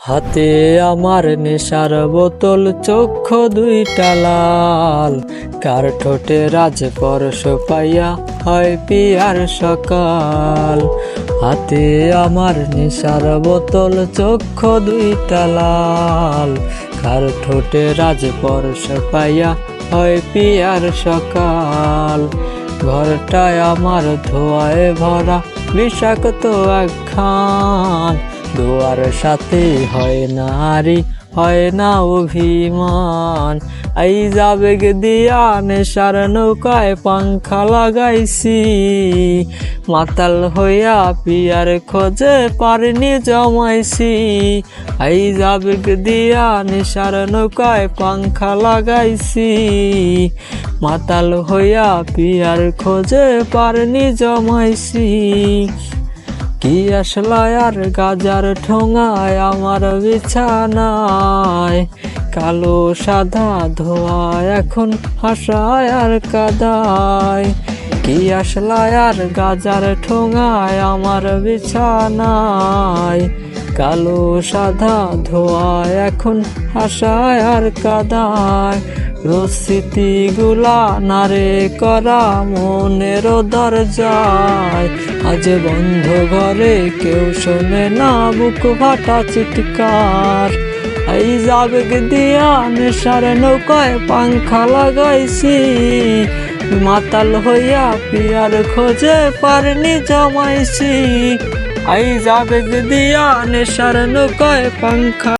হাতে আমার নেশার বোতল, চক্ষ দুইটা লাল। কার ঠোঁটে রাজ পরশ পাইয়া হয় পিয়ার সকাল। হাতে আমার নেশার বোতল, চক্ষ দুইটা লাল। কার ঠোঁটে রাজ পরশ পাইয়া হয় পিয়ার সকাল। ঘরটায় আমার ধোয়ায় ভরা বিষাক্ত একখান দুয়ার সাথে হয় নারী, হয় না অভিমান। এই যাবেগ দিয়া নেশার নৌকায় পাংখা লাগাইছি। মাতাল হইয়া পিয়ার খোঁজে পারিনি জমাইছি। এই যাবেগ দিয়া নেশার নৌকায় পাংখা লাগাইছি। মাতাল হইয়া পিয়ার খোঁজে পারনি জমাইছি। কি আসলায় আর গাজার ঠোঙায়? আমার বিছানায় কালো সাদা ধোয়া এখন হাসায় আর কাদায়। কি আসলায় আর গাজার ঠোঙায়? আমার বিছানায় কালো সাদা ধোয়া এখন হাসায় আর কাদায়। রসিতিগুলা নারে করা মনের দরজায়। আজ বন্ধ ঘরে কেউ শোনে না, বুক ফাটা চিৎকার। এই যাবেগ দিয়া নেশার নৌকায় পাংখা লাগাইছি। মাতাল হইয়া পিয়ার খোঁজে পারনি জমাইছি। এই যাবেগ দিয়া নেশার নৌকায় পাংখা